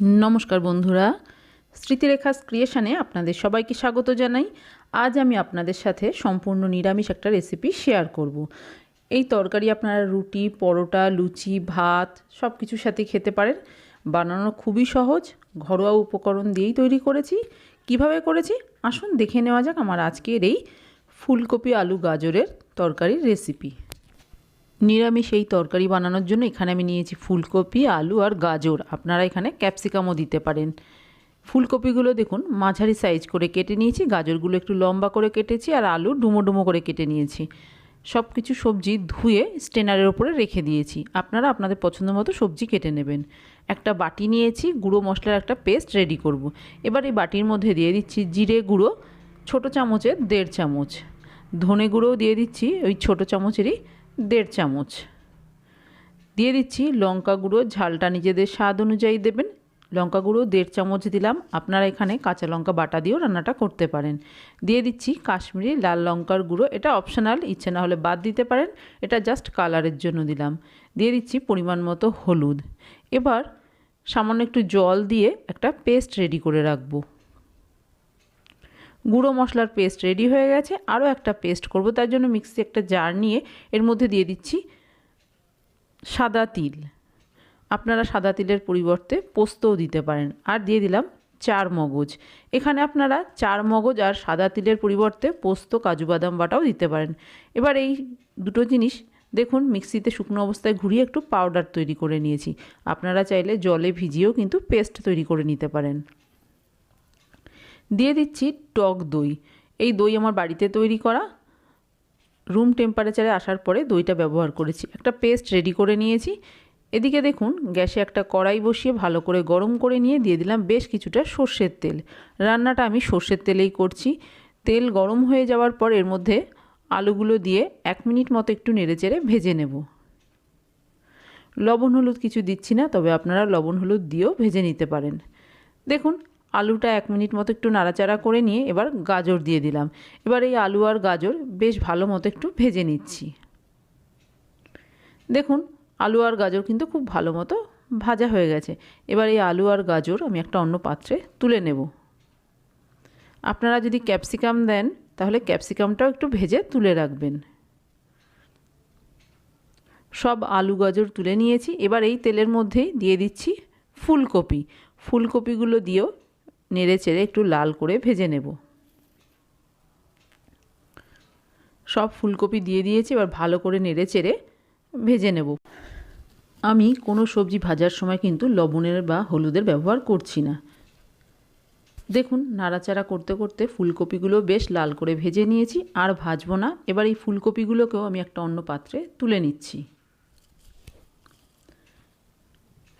নমস্কার বন্ধুরা। স্মৃতিরেখা ক্রিয়েশানে আপনাদের সবাইকে স্বাগত জানাই। আজ আমি আপনাদের সাথে সম্পূর্ণ নিরামিষ একটা রেসিপি শেয়ার করব। এই তরকারি আপনারা রুটি, পরোটা, লুচি, ভাত সব কিছুর সাথে খেতে পারেন। বানানো খুবই সহজ, ঘরোয়া উপকরণ দিয়েই তৈরি করেছি। কীভাবে করেছি? আসুন দেখে নেওয়া যাক আমার আজকের এই ফুলকপি আলু গাজরের তরকারির রেসিপি। নিরামিষ এই তরকারি বানানোর জন্য এখানে আমি নিয়েছি ফুলকপি, আলু আর গাজর। আপনারা এখানে ক্যাপসিকামও দিতে পারেন। ফুলকপিগুলো দেখুন, মাঝারি সাইজ করে কেটে নিয়েছি। গাজরগুলো একটু লম্বা করে কেটেছি আর আলু ডুমো ডুমো করে কেটে নিয়েছি। সব কিছু সবজি ধুয়ে স্টেনারের ওপরে রেখে দিয়েছি। আপনারা আপনাদের পছন্দ মতো সবজি কেটে নেবেন। একটা বাটি নিয়েছি, গুঁড়ো মশলার একটা পেস্ট রেডি করব। এবার এই বাটির মধ্যে দিয়ে দিচ্ছি জিরে গুঁড়ো, ছোটো চামচের দেড় চামচ। ধনে গুঁড়োও দিয়ে দিচ্ছি, ওই ছোটো চামচেরই দেড় চামচ। দিয়ে দিচ্ছি লঙ্কা গুঁড়ো, ঝালটা নিজেদের স্বাদ অনুযায়ী দেবেন। লঙ্কা গুঁড়ো দেড় চামচ দিলাম। আপনারা এখানে কাঁচা লঙ্কা বাটা দিয়েও রান্নাটা করতে পারেন। দিয়ে দিচ্ছি কাশ্মীরি লাল লঙ্কার গুঁড়ো। এটা অপশনাল, ইচ্ছে না হলে বাদ দিতে পারেন। এটা জাস্ট কালারের জন্য দিলাম। দিয়ে দিচ্ছি পরিমাণ মতো হলুদ। এবার সামান্য একটু জল দিয়ে একটা পেস্ট রেডি করে রাখব। গুঁড়ো মশলার পেস্ট রেডি হয়ে গেছে। আরও একটা পেস্ট করব, তার জন্য মিক্সি একটা জার নিয়ে এর মধ্যে দিয়ে দিচ্ছি সাদা তিল। আপনারা সাদা তিলের পরিবর্তে পোস্তও দিতে পারেন। আর দিয়ে দিলাম চার মগজ। এখানে আপনারা চার মগজ আর সাদা তিলের পরিবর্তে পোস্ত, কাজু বাদাম বাটাও দিতে পারেন। এবার এই দুটো জিনিস দেখুন, মিক্সিতে শুকনো অবস্থায় ঘুরিয়ে একটু পাউডার তৈরি করে নিয়েছি। আপনারা চাইলে জলে ভিজিয়েও কিন্তু পেস্ট তৈরি করে নিতে পারেন। দিয়ে দিচ্ছি টক দই। এই দই আমার বাড়িতে তৈরি করা। রুম টেম্পারেচারে আসার পরে দইটা ব্যবহার করেছি। একটা পেস্ট রেডি করে নিয়েছি। এদিকে দেখুন, গ্যাসে একটা কড়াই বসিয়ে ভালো করে গরম করে নিয়ে দিয়ে দিলাম বেশ কিছুটা সর্ষের তেল। রান্নাটা আমি সর্ষের তেলেই করছি। তেল গরম হয়ে যাওয়ার পর এর মধ্যে আলুগুলো দিয়ে এক মিনিট মতো একটু নেড়েচেড়ে ভেজে নেব। লবণ হলুদ কিছু দিচ্ছি না, তবে আপনারা লবণ হলুদ দিয়েও ভেজে নিতে পারেন। দেখুন আলুটা এক মিনিট মতো একটু নাড়াচাড়া করে নিয়ে এবার গাজর দিয়ে দিলাম। এবার এই আলু আর গাজর বেশ ভালো মতো একটু ভেজে নিচ্ছি। দেখুন, আলু আর গাজর কিন্তু খুব ভালো মতো ভাজা হয়ে গেছে। এবার এই আলু আর গাজর আমি একটা অন্য পাত্রে তুলে নেব। আপনারা যদি ক্যাপসিকাম দেন, তাহলে ক্যাপসিকামটাও একটু ভেজে তুলে রাখবেন। সব আলু গাজর তুলে নিয়েছি। এবার এই তেলের মধ্যেই দিয়ে দিচ্ছি ফুলকপি। ফুলকপিগুলো দিয়েও নেড়ে চেড়ে একটু লাল করে ভেজে নেব। সব ফুলকপি দিয়ে দিয়েছি, এবার ভালো করে নেড়ে চেড়ে ভেজে নেব। আমি কোনো সবজি ভাজার সময় কিন্তু লবণের বা হলুদের ব্যবহার করছি না। দেখুন, নাড়াচাড়া করতে করতে ফুলকপিগুলো বেশ লাল করে ভেজে নিয়েছি, আর ভাজবো না। এবার এই ফুলকপিগুলোকেও আমি একটা অন্য পাত্রে তুলে নিচ্ছি।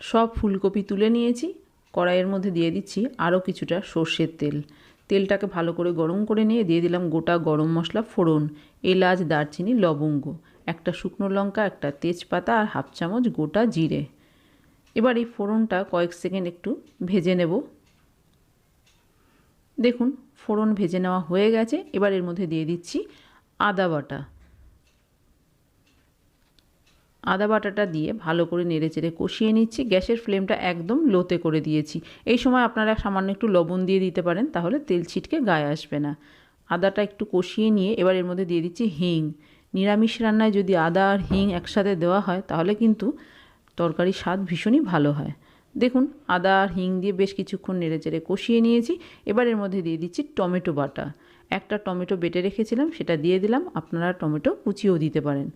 সব ফুলকপি তুলে নিয়েছি কড়াইয়ের মধ্যে দিয়ে দিচ্ছি আরও কিছুটা সর্ষের তেল। তেলটাকে ভালো করে গরম করে নিয়ে দিয়ে দিলাম গোটা গরম মশলা ফোড়ন, এলাচ, দারচিনি, লবঙ্গ, একটা শুকনো লঙ্কা, একটা তেজপাতা আর হাফ চামচ গোটা জিরে। এবার এই ফোড়নটা কয়েক সেকেন্ড একটু ভেজে নেব। দেখুন, ফোড়ন ভেজে নেওয়া হয়ে গেছে। এবার এর মধ্যে দিয়ে দিচ্ছি আদা বাটা। আদা বাটাটা দিয়ে ভালো করে নেড়ে চেড়ে কষিয়ে নিচ্ছি। গ্যাসের ফ্লেমটা একদম লোতে করে দিয়েছি। এই সময় আপনারা সামান্য একটু লবণ দিয়ে দিতে পারেন, তাহলে তেল ছিটকে গায়ে আসবে না। আদাটা একটু কষিয়ে নিয়ে এবার এর মধ্যে দিয়ে দিচ্ছি হিং। নিরামিষ রান্নায় যদি আদা আর হিং একসাথে দেওয়া হয়, তাহলে কিন্তু তরকারির স্বাদ ভীষণই ভালো হয়। দেখুন, আদা আর হিং দিয়ে বেশ কিছুক্ষণ নেড়ে চেড়ে কষিয়ে নিয়েছি। এবার এর মধ্যে দিয়ে দিচ্ছি টমেটো বাটা। একটা টমেটো বেটে রেখেছিলাম, সেটা দিয়ে দিলাম। আপনারা টমেটো কুচিয়েও দিতে পারেন।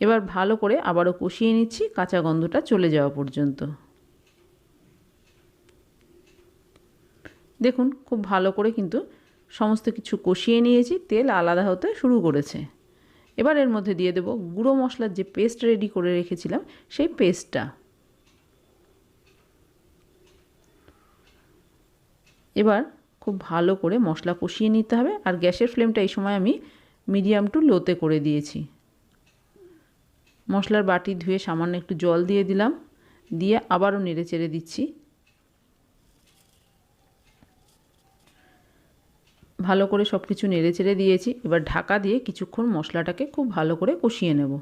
এবার ভালো করে আবারও কষিয়ে নিচ্ছি, কাঁচা গন্ধটা চলে যাওয়া পর্যন্ত। দেখুন, খুব ভালো করে কিন্তু সমস্ত কিছু কষিয়ে নিয়েছি, তেল আলাদা হতে শুরু করেছে। এবার এর মধ্যে দিয়ে দেব গুঁড়ো মশলার যে পেস্ট রেডি করে রেখেছিলাম, সেই পেস্টটা। এবার খুব ভালো করে মশলা কষিয়ে নিতে হবে, আর গ্যাসের ফ্লেমটা এই সময় আমি মিডিয়াম টু লোতে করে দিয়েছি। মশলার বাটি ধুয়ে সামান্য একটু জল দিয়ে দিলাম। দিয়ে আবারও নেড়ে চেড়ে দিচ্ছি। ভালো করে সব কিছু নেড়ে চেড়ে দিয়েছি। এবার ঢাকা দিয়ে কিছুক্ষণ মশলাটাকে খুব ভালো করে কষিয়ে নেব।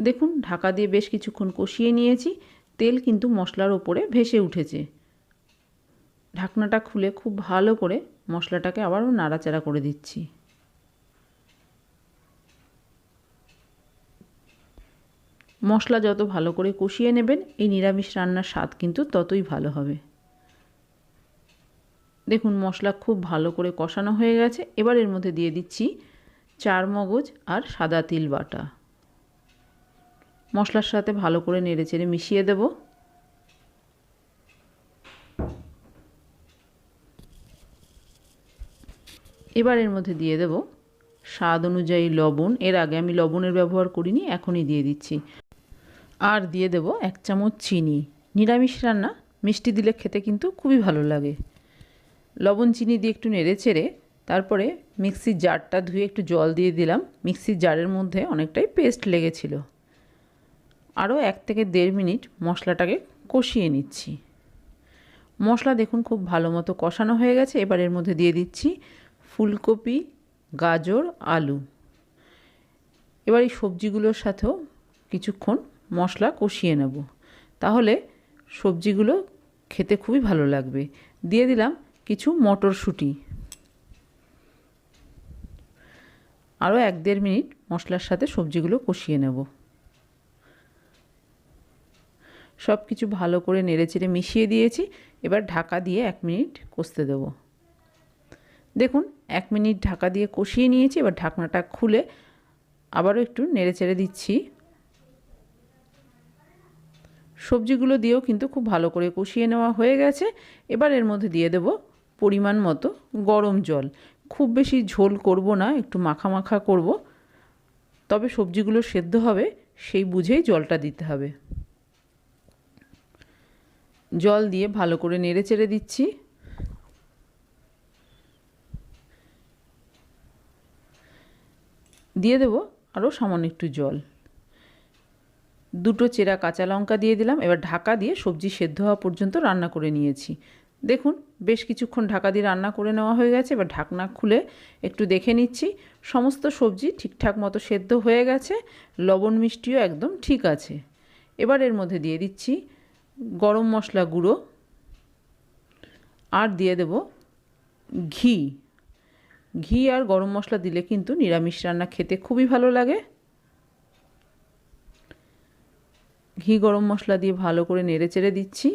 দেখুন, ঢাকা দিয়ে বেশ কিছুক্ষণ কষিয়ে নিয়েছি। তেল কিন্তু মশলার ওপরে ভেসে উঠেছে। ঢাকনাটা খুলে খুব ভালো করে মশলাটাকে আবারও নাড়াচাড়া করে দিচ্ছি। মশলা যত ভালো করে কষিয়ে নেবেন, এই নিরামিষ রান্নার স্বাদ কিন্তু ততই ভালো হবে। দেখুন, মশলা খুব ভালো করে কষানো হয়ে গেছে। এবার এর মধ্যে দিয়ে দিচ্ছি চার মগজ আর সাদা তিল বাটা। মশলার সাথে ভালো করে নেড়েচেড়ে মিশিয়ে দেব। এবার এর মধ্যে দিয়ে দেব স্বাদ অনুযায়ী লবণ। এর আগে আমি লবণের ব্যবহার করিনি, এখনই দিয়ে দিচ্ছি। আর দিয়ে দেব এক চামচ চিনি। নিরামিষ রান্না, মিষ্টি দিলে খেতে কিন্তু খুবই ভালো লাগে। লবণ চিনি দিয়ে একটু নেড়ে চেড়ে তারপরে মিক্সির জারটা ধুয়ে একটু জল দিয়ে দিলাম। মিক্সির জারের মধ্যে অনেকটাই পেস্ট লেগেছিল। আরও এক থেকে দেড় মিনিট মশলাটাকে কষিয়ে নিচ্ছি। মশলা দেখুন খুব ভালো মতো কষানো হয়ে গেছে। এবার এর মধ্যে দিয়ে দিচ্ছি ফুলকপি, গাজর, আলু। এবার এই সবজিগুলোর সাথেও কিছুক্ষণ মশলা কষিয়ে নেব। তাহলে সবজিগুলো খেতে খুবই ভালো লাগবে। দিয়ে দিলাম কিছু মটরশুঁটি। আরও এক দেড় মিনিট মশলার সাথে সবজিগুলো কষিয়ে নেব। সব কিছু ভালো করে নেড়েচেড়ে মিশিয়ে দিয়েছি। এবার ঢাকা দিয়ে এক মিনিট কষতে দেব। দেখুন, এক মিনিট ঢাকা দিয়ে কষিয়ে নিয়েছি। এবার ঢাকনাটা খুলে আবারও একটু নেড়েচেড়ে দিচ্ছি। সবজিগুলো দিয়েও কিন্তু খুব ভালো করে কষিয়ে নেওয়া হয়ে গেছে। এবার এর মধ্যে দিয়ে দেব পরিমাণ মতো গরম জল। খুব বেশি ঝোল করব না, একটু মাখা মাখা করব। তবে সবজিগুলো সেদ্ধ হবে, সেই বুঝেই জলটা দিতে হবে। জল দিয়ে ভালো করে নেড়ে চেড়ে দিচ্ছি। দিয়ে দেব আরও সামান্য একটু জল। দুটো চেরা কাঁচা লঙ্কা দিয়ে দিলাম, এবার ঢাকা দিয়ে সবজি সেদ্ধ হওয়া পর্যন্ত রান্না করে নিয়েছি। দেখুন, বেশ কিছুক্ষণ ঢাকা দিয়ে রান্না করে নেওয়া হয়ে গেছে, এবার ঢাকনা খুলে একটু দেখে নিচ্ছি। সমস্ত সবজি ঠিকঠাক মতো সেদ্ধ হয়ে গেছে, লবণ মিষ্টিও একদম ঠিক আছে। এবার এর মধ্যে দিয়ে দিচ্ছি গরম মশলা গুঁড়ো আর দিয়ে দেব ঘি। ঘি আর গরম মশলা দিলে কিন্তু নিরামিষ রান্না খেতে খুবই ভালো লাগে। ঘি গরম মশলা দিয়ে ভালো করে নেড়ে চেড়ে দিচ্ছি।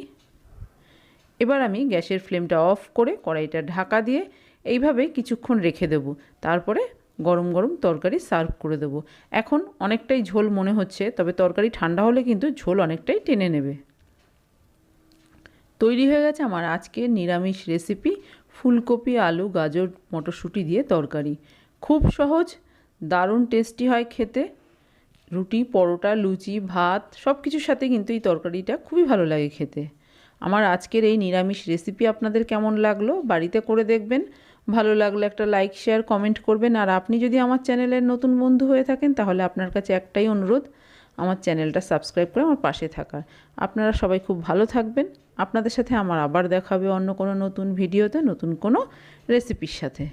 এবার আমি গ্যাসের ফ্লেমটা অফ করে কড়াইটা ঢাকা দিয়ে এইভাবে কিছুক্ষণ রেখে দেব। তারপরে গরম গরম তরকারি সার্ভ করে দেব। এখন অনেকটাই ঝোল মনে হচ্ছে, তবে তরকারি ঠান্ডা হলে কিন্তু ঝোল অনেকটাই টেনে নেবে। তৈরি হয়ে গেছে আমার আজকের নিরামিষ রেসিপি, ফুলকপি, আলু, গাজর, মটরশুঁটি দিয়ে তরকারি। খুব সহজ, দারুণ টেস্টি হয় খেতে। রুটি, পরোটা, লুচি, ভাত সব কিছুর সাথে কিন্তু এই তরকারিটা খুবই ভালো লাগে খেতে। আমার আজকের এই নিরামিষ রেসিপি আপনাদের কেমন লাগল বাড়িতে করে দেখবেন। ভালো লাগলে একটা লাইক শেয়ার কমেন্ট করবেন। আর আপনি যদি আমার চ্যানেলের নতুন বন্ধু হয়ে থাকেন তাহলে আপনার কাছে একটাই অনুরোধ, আমার চ্যানেলটা সাবস্ক্রাইব করে আমার পাশে থাকার। আপনারা সবাই খুব ভালো থাকবেন। আপনাদের সাথে আমার আবার দেখাবে অন্য কোনো নতুন ভিডিওতে নতুন কোনো রেসিপির সাথে।